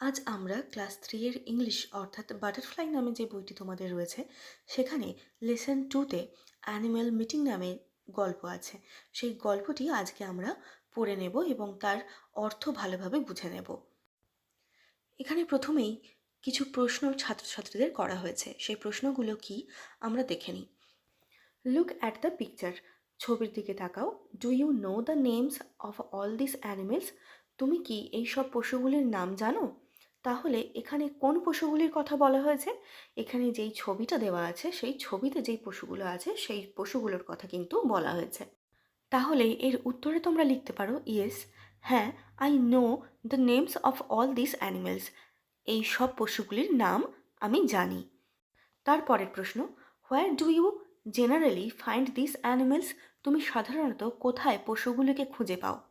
আজ আমরা class three এর ইংলিশ অর্থাৎ বাটারফ্লাই নামে যে বইটি তোমাদের রয়েছে, সেখানে লেসন টুতে অ্যানিম্যাল মিটিং নামে গল্প আছে। সেই গল্পটি আজকে আমরা পড়ে নেব এবং তার অর্থ ভালোভাবে বুঝে নেব। এখানে প্রথমেই কিছু প্রশ্ন ছাত্রছাত্রীদের করা হয়েছে। সেই প্রশ্নগুলো কি আমরা দেখে নিই। লুক অ্যাট দ্য পিকচার ছবির দিকে তাকাও। Do you know the names of all this animals তুমি কি এই সব পশুগুলির নাম জানো? তাহলে এখানে কোন পশুগুলির কথা বলা হয়েছে? এখানে যেই ছবিটা দেওয়া আছে, সেই ছবিতে যেই পশুগুলো আছে, সেই পশুগুলোর কথা কিন্তু বলা হয়েছে। তাহলে এর উত্তরে তোমরা লিখতে পারো ইয়েস হ্যাঁ I know the names of all this animals এই সব পশুগুলির নাম আমি জানি। তারপরের প্রশ্ন where do you generally find this animals তুমি সাধারণত কোথায় পশুগুলিকে খুঁজে পাও?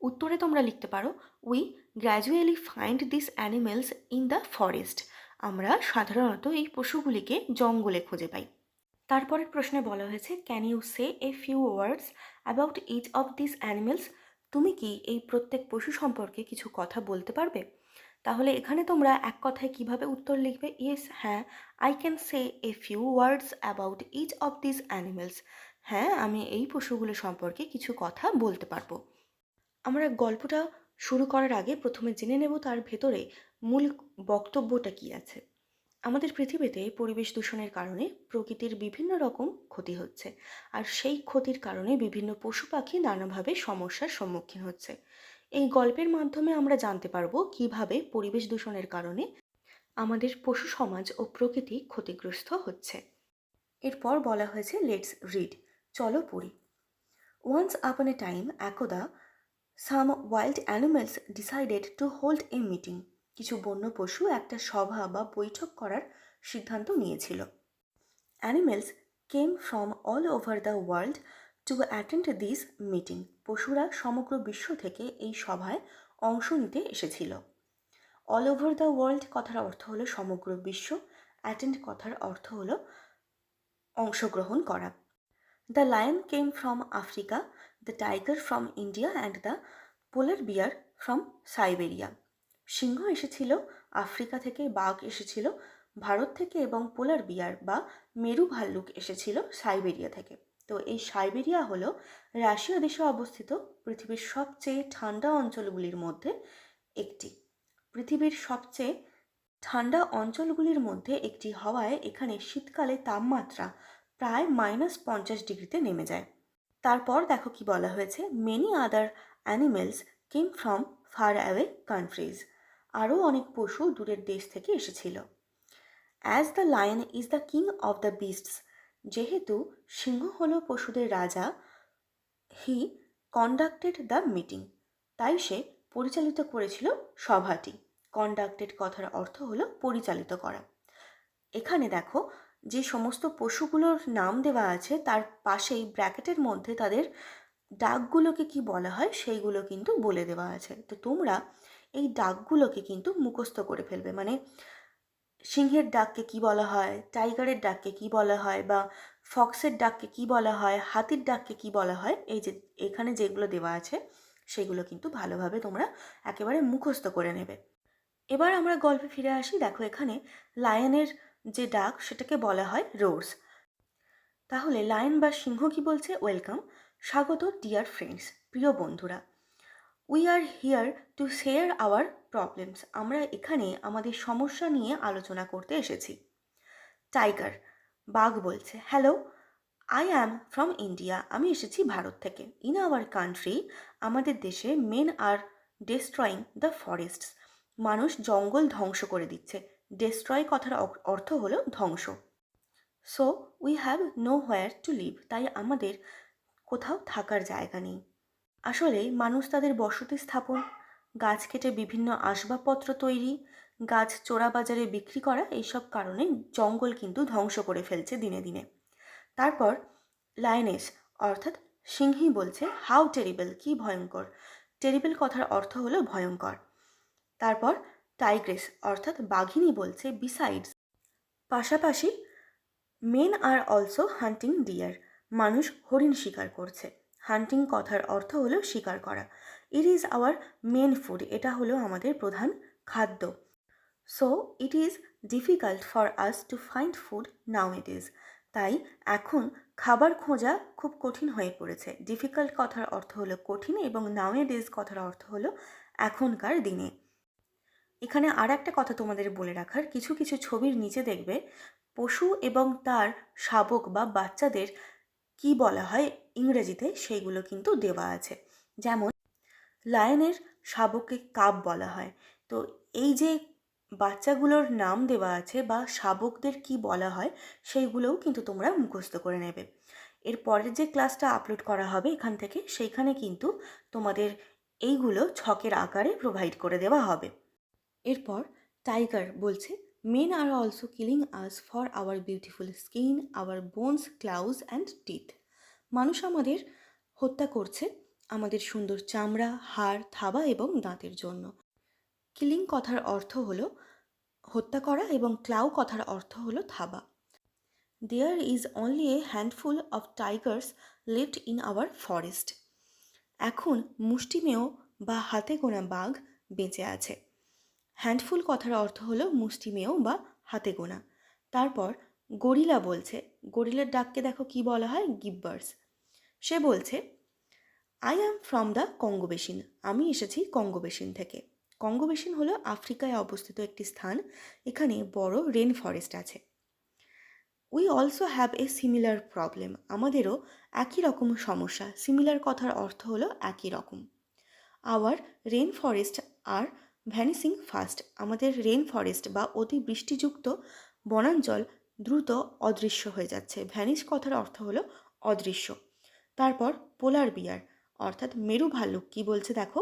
উত্তরে তোমরা লিখতে পারো we gradually find this animals in the forest আমরা সাধারণত এই পশুগুলিকে জঙ্গলে খুঁজে পাই। তারপরের প্রশ্নে বলা হয়েছে can you say a few words about each of this animals তুমি কি এই প্রত্যেক পশু সম্পর্কে কিছু কথা বলতে পারবে? তাহলে এখানে তোমরা এক কথায় কীভাবে উত্তর লিখবে? ইয়েস হ্যাঁ I can say a few words about each of this animals হ্যাঁ আমি এই পশুগুলো সম্পর্কে কিছু কথা বলতে পারব। আমরা গল্পটা শুরু করার আগে প্রথমে জেনে নেব তার ভেতরে মূল বক্তব্যটা কি আছে। আমাদের পৃথিবীতে পরিবেশ দূষণের কারণে প্রকৃতির বিভিন্ন রকম ক্ষতি হচ্ছে, আর সেই ক্ষতির কারণে বিভিন্ন পশু পাখি নানাভাবে সমস্যার সম্মুখীন হচ্ছে। এই গল্পের মাধ্যমে আমরা জানতে পারব কীভাবে পরিবেশ দূষণের কারণে আমাদের পশু সমাজ ও প্রকৃতি ক্ষতিগ্রস্ত হচ্ছে। এরপর বলা হয়েছে লেটস রিড চলো পড়ি। ওয়ান্স আপন এ টাইম একদা some wild animals decided to hold a meeting কিছু বন্য পশু একটা সভা বা বৈঠক করার সিদ্ধান্ত নিয়েছিল। Animals came from all over the world to attend this meeting পশুরা সমগ্র বিশ্ব থেকে এই সভায় অংশ নিতে এসেছিল। অল ওভার দ্য ওয়ার্ল্ড কথার অর্থ হলো সমগ্র বিশ্ব। অ্যাটেন্ড কথার অর্থ হলো অংশগ্রহণ করা। The lion came from Africa the tiger from India and the polar bear from Siberia সিংহ এসেছিল আফ্রিকা থেকে, বাঘ এসেছিল ভারত থেকে এবং পোলার বিয়ার বা মেরু ভাল্লুক এসেছিল সাইবেরিয়া থেকে। তো এই সাইবেরিয়া হলো রাশিয়া দেশে অবস্থিত পৃথিবীর সবচেয়ে ঠান্ডা অঞ্চলগুলির মধ্যে একটি। পৃথিবীর সবচেয়ে ঠান্ডা অঞ্চলগুলির মধ্যে একটি হওয়ায় এখানে শীতকালে তাপমাত্রা প্রায় মাইনাস পঞ্চাশ ডিগ্রিতে নেমে যায়। তারপর দেখো কি বলা হয়েছে many other animals came from far away countries আরও অনেক পশু দূরের দেশ থেকে এসেছিল। As the lion is the king of the beasts যেহেতু সিংহ হল পশুদের রাজা হি কন্ডাক্টেড দ্য মিটিং তাই সে পরিচালিত করেছিল সভাটি। কন্ডাক্টেড কথার অর্থ হলো পরিচালিত করা। এখানে দেখো যে সমস্ত পশুগুলোর নাম দেওয়া আছে, তার পাশেই ব্র্যাকেটের মধ্যে তাদের ডাকগুলোকে কি বলা হয়, সেইগুলো কিন্তু বলে দেওয়া আছে। তো তোমরা এই ডাকগুলোকে কিন্তু মুখস্থ করে ফেলবে। মানে সিংহের ডাককে কি বলা হয়, টাইগারের ডাককে কি বলা হয়, বা ফক্সের ডাককে কি বলা হয়, হাতির ডাককে কি বলা হয়, এই যে এখানে যেগুলো দেওয়া আছে, সেগুলো কিন্তু ভালোভাবে তোমরা একেবারে মুখস্থ করে নেবে। এবার আমরা গল্পে ফিরে আসি। দেখো এখানে লায়নের যে ডাক সেটাকে বলা হয় রোজ তাহলে লায়ন বা সিংহ কি বলছে? ওয়েলকাম। স্বাগত, ডিয়ার ফ্রেন্ডস, প্রিয় বন্ধুরা। We are here to share our problems. আমরা এখানে আমাদের সমস্যা নিয়ে আলোচনা করতে এসেছি। টাইগার, বাঘ বলছে, hello, I am from India. আমি এসেছি ভারত থেকে। ইন আওয়ার কান্ট্রি, আমাদের দেশে men are destroying the forests. মানুষ জঙ্গল ধ্বংস করে দিচ্ছে। ডেস্ট্রয় কথার অর্থ হলো ধ্বংস। So we have nowhere to live তাই আমাদের কোথাও থাকার জায়গা নেই। আসলে মানুষ তাদের বসতি স্থাপন, গাছ কেটে বিভিন্ন আসবাবপত্র তৈরি, গাছ চোরা বাজারে বিক্রি করা, এইসব কারণে জঙ্গল কিন্তু ধ্বংস করে ফেলছে দিনে দিনে। তারপর লায়নেস অর্থাৎ সিংহি বলছে হাউ টেরিবেল কি ভয়ঙ্কর! টেরিবেল কথার অর্থ হলো ভয়ঙ্কর। তারপর টাইগ্রেস অর্থাৎ বাঘিনী বলছে বিসাইডস পাশাপাশি men are also hunting deer মানুষ হরিণ শিকার করছে। হান্টিং কথার অর্থ হলো শিকার করা। It is our main food এটা হলো আমাদের প্রধান খাদ্য। So it is difficult for us to find food now it is তাই এখন খাবার খোঁজা খুব কঠিন হয়ে পড়েছে। ডিফিকাল্ট কথার অর্থ হলো কঠিন এবং নাও ইট ইজ কথার অর্থ হলো এখনকার দিনে। এখানে আর একটা কথা তোমাদের বলে রাখার, কিছু কিছু ছবির নিচে দেখবে, পশু এবং তার শাবক বা বাচ্চাদের কি বলা হয় ইংরেজিতে সেইগুলো কিন্তু দেওয়া আছে। যেমন, লায়নের শাবককে কাপ বলা হয়। তো এই যে বাচ্চাগুলোর নাম দেওয়া আছে বা শাবকদের কি বলা হয়, সেইগুলোও কিন্তু তোমরা মুখস্থ করে নেবে। এর পরের যে ক্লাসটা আপলোড করা হবে এখান থেকে, সেইখানে কিন্তু তোমাদের এইগুলো ছকের আকারে প্রোভাইড করে দেওয়া হবে। এরপর টাইগার বলছে men are also killing us for our beautiful skin our bones claws and teeth মানুষ আমাদের হত্যা করছে আমাদের সুন্দর চামড়া, হাড়, থাবা এবং দাঁতের জন্য। কিলিং কথার অর্থ হলো হত্যা করা এবং ক্লাউ কথার অর্থ হলো থাবা। There is only a handful of tigers lived in our forest এখন মুষ্টিমেয় বা হাতে গোনা বাঘ বেঁচে আছে। হ্যান্ডফুল কথার অর্থ হলো মুষ্টিমেয় বা হাতে গোনা। তারপর গরিলা বলছে, গরিলার ডাককে দেখো কি বলা হয়? গিব্বার্স। সে বলছে I am from the Congo basin আমি এসেছি কঙ্গো বেসিন থেকে। কঙ্গো বেসিন হলো আফ্রিকায় অবস্থিত একটি স্থান, এখানে বড় রেন ফরেস্ট আছে। We also have a similar problem আমাদেরও একই রকম সমস্যা সিমিলার কথার অর্থ হলো একই রকম। Our rain forest are vanishing fast, আমাদের রেন ফরেস্ট বা অতি বৃষ্টিযুক্ত বনাঞ্চল দ্রুত অদৃশ্য হয়ে যাচ্ছে। ভ্যানিশ কথার অর্থ হলো অদৃশ্য। তারপর পোলার বিয়ার, অর্থাৎ মেরু ভাল্লুক। কী বলছে দেখো?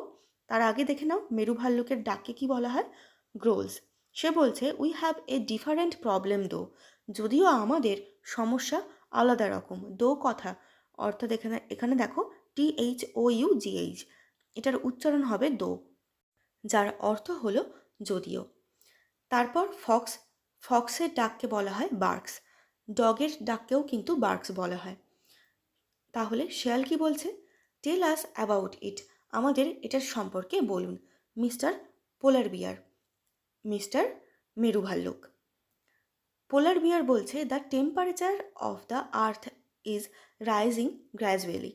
তার আগে দেখে নাও, মেরু ভাল্লুকের ডাককে কি বলা হয়? গ্রোলস। সে বলছে we have a different problem though যদিও আমাদের সমস্যা আলাদা রকম। দো কথা, অর্থাৎ এখানে এখানে দেখো T H O U G H এটার উচ্চারণ হবে দো। যার অর্থ হলো যদিও। তারপর ফক্স, ফক্সের ডাককে বলা হয় বার্কস। ডগের ডাককেও কিন্তু বার্কস বলা হয়। তাহলে শেয়াল কি বলছে? Tell us about it. আমাদের এটার সম্পর্কে বলুন। মিস্টার পোলার বিয়ার মিস্টার মেরু ভাল্লুক পোলার বিয়ার বলছে, the temperature of the earth is rising gradually.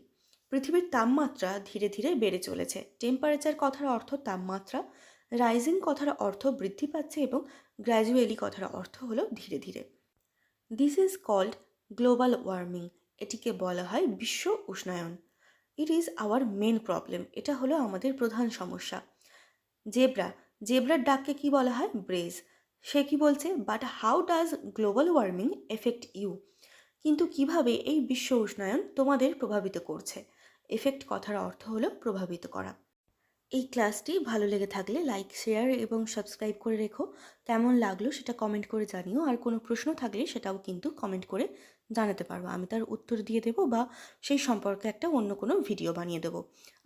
পৃথিবীর তাপমাত্রা ধীরে ধীরে বেড়ে চলেছে। টেম্পারেচার কথার অর্থ তাপমাত্রা রাইজিং কথার অর্থ বৃদ্ধি পাচ্ছে এবং গ্র্যাজুয়ালি কথার অর্থ হলো ধীরে ধীরে। This is called global warming এটিকে বলা হয় বিশ্ব উষ্ণায়ন। It is our men problem এটা হলো আমাদের প্রধান সমস্যা। জেব্রা জেব্রার ডাককে কি বলা হয়? ব্রেজ সে কি বলছে? But how does global warming affect you কিন্তু কীভাবে এই বিশ্ব উষ্ণায়ন তোমাদের প্রভাবিত করছে? এফেক্ট কথার অর্থ হলো প্রভাবিত করা। এই ক্লাসটি ভালো লেগে থাকলে লাইক শেয়ার এবং সাবস্ক্রাইব করে রেখো। কেমন লাগল সেটা কমেন্ট করে জানিও। আর কোনো প্রশ্ন থাকলে সেটাও কিন্তু কমেন্ট করে জানাতে পারব আমি তার উত্তর দিয়ে দেবো বা সেই সম্পর্কে একটা অন্য কোনো ভিডিও বানিয়ে দেবো।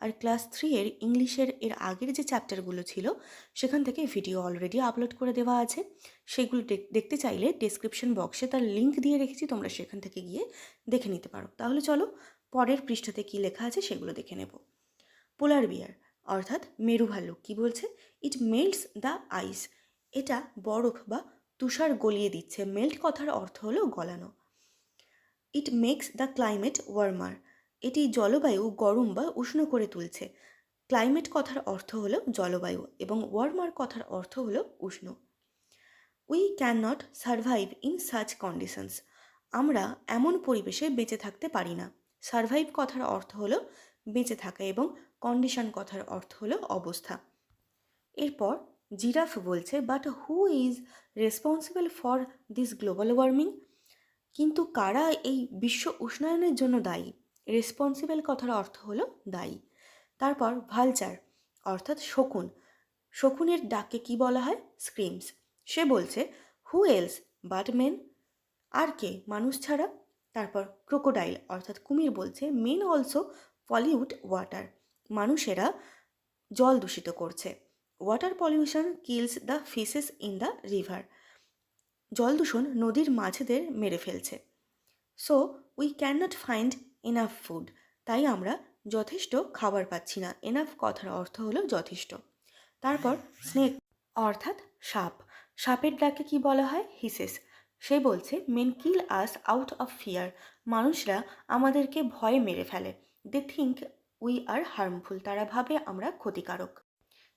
আর ক্লাস থ্রি এর ইংলিশের এর আগের যে চ্যাপ্টারগুলো ছিল, সেখান থেকে ভিডিও অলরেডি আপলোড করে দেওয়া আছে। সেগুলো দেখতে চাইলে ডেসক্রিপশন বক্সে তার লিঙ্ক দিয়ে রেখেছি। তোমরা সেখান থেকে গিয়ে দেখে নিতে পারো। তাহলে চলো পরের পৃষ্ঠাতে কী লেখা আছে সেগুলো দেখে নেব। পোলার বিয়ার, অর্থাৎ মেরু ভাল্লুক কী বলছে? ইট মেল্টস দ্য আইস এটা বরফ বা তুষার গলিয়ে দিচ্ছে। মেল্ট কথার অর্থ হলো গলানো। It makes the climate warmer এটি জলবায়ু গরম বা উষ্ণ করে তুলছে। ক্লাইমেট কথার অর্থ হলো জলবায়ু এবং ওয়ার্মার কথার অর্থ হলো উষ্ণ। We can not survive in such conditions আমরা এমন পরিবেশে বেঁচে থাকতে পারি না। সারভাইভ কথার অর্থ হলো বেঁচে থাকা এবং কন্ডিশন কথার অর্থ হলো অবস্থা। এরপর জিরাফ বলছে but who is responsible for this global warming কিন্তু কারা এই বিশ্ব উষ্ণায়নের জন্য দায়ী? রেসপন্সিবল কথার অর্থ হলো দায়ী। তারপর ভালচার অর্থাৎ শকুন। শকুনের ডাকে কি বলা হয়? স্ক্রিমস সে বলছে হু এলস বাট মেন আর কে? মানুষ ছাড়া। তারপর ক্রোকোডাইল অর্থাৎ কুমির বলছে মেন অলসো পলিউট ওয়াটার মানুষেরা জল দূষিত করছে। Water pollution kills the fishes in the river জল দূষণ নদীর মাছেদের মেরে ফেলছে। So we can not find enough food তাই আমরা যথেষ্ট খাবার পাচ্ছি না। এনাফ কথার অর্থ হলো যথেষ্ট। তারপর স্নেক অর্থাৎ সাপ। সাপের ডাকে কি বলা হয়? হিসেস সে বলছে men kill us out of fear মানুষরা আমাদেরকে ভয়ে মেরে ফেলে। They think we are harmful তারা ভাবে আমরা ক্ষতিকারক।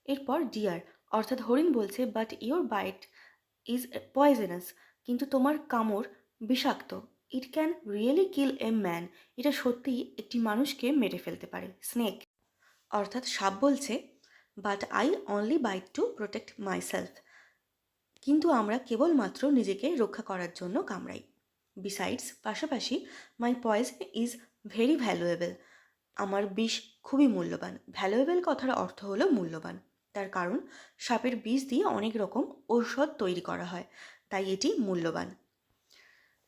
এরপর ডিয়ার অর্থাৎ হরিণ বলছে but your bite is poisonous কিন্তু তোমার কামড় বিষাক্ত। It can really kill a man এটা সত্যিই একটি মানুষকে মেরে ফেলতে পারে। স্নেক অর্থাৎ সাপ বলছে but I only bite to protect myself কিন্তু আমরা কেবলমাত্র নিজেকে রক্ষা করার জন্য কামড়াই। বিসাইডস পাশাপাশি my poison is very valuable আমার বিষ খুবই মূল্যবান। ভ্যালুয়েবল কথার অর্থ হলো মূল্যবান। তার কারণ, সাপের বিষ দিয়ে অনেক রকম ঔষধ তৈরি করা হয়। তাই এটি মূল্যবান।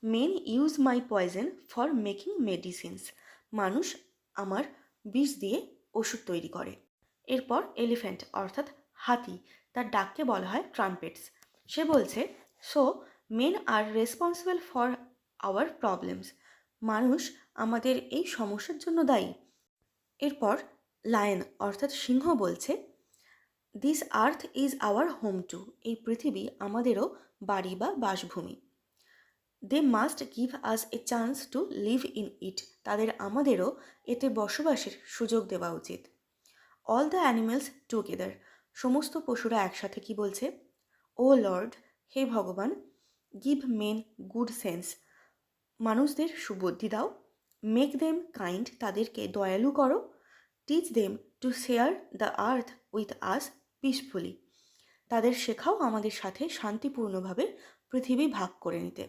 Men use my poison for making medicines মানুষ আমার বিষ দিয়ে ওষুধ তৈরি করে। এরপর এলিফ্যান্ট অর্থাৎ হাতি, তার ডাককে বলা হয় ট্রাম্পেটস সে বলছে so men are responsible for our problems মানুষ আমাদের এই সমস্যার জন্য দায়ী। এরপর লায়ন, অর্থাৎ সিংহ বলছে this earth is our home too এই পৃথিবী আমাদেরও বাড়ি বা বাসভূমি। They must give us a chance to live in it তাদের আমাদেরও এতে বসবাসের সুযোগ দেওয়া উচিত। অল দ্য অ্যানিমেলস টুগেদার সমস্ত পশুরা একসাথে কি বলছে ও লর্ড, হে ভগবান, গিভ মেন গুড সেন্স। মানুষদের সুবুদ্ধি দাও, মেক দেম কাইন্ড, তাদেরকে দয়ালু করো, teach them to share the earth with us peacefully. তাদের শেখাও আমাদের সাথে শান্তিপূর্ণভাবে পৃথিবী ভাগ করে নিতে।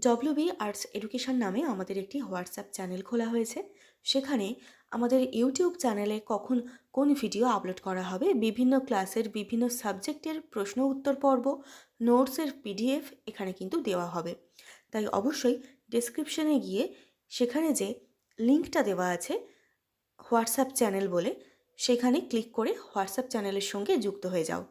ডব্লিউবি আর্টস এডুকেশন নামে আমাদের একটি হোয়াটসঅ্যাপ চ্যানেল খোলা হয়েছে। সেখানে আমাদের ইউটিউব চ্যানেলে কখন কোন ভিডিও আপলোড করা হবে, বিভিন্ন ক্লাসের বিভিন্ন সাবজেক্টের প্রশ্ন উত্তর পর্ব নোটসের পিডিএফ এখানে কিন্তু দেওয়া হবে। তাই অবশ্যই ডিসক্রিপশানে গিয়ে সেখানে যে লিঙ্কটা দেওয়া আছে হোয়াটসঅ্যাপ চ্যানেল বলে, সেখানে ক্লিক করে হোয়াটসঅ্যাপ চ্যানেলের সঙ্গে যুক্ত হয়ে যাও।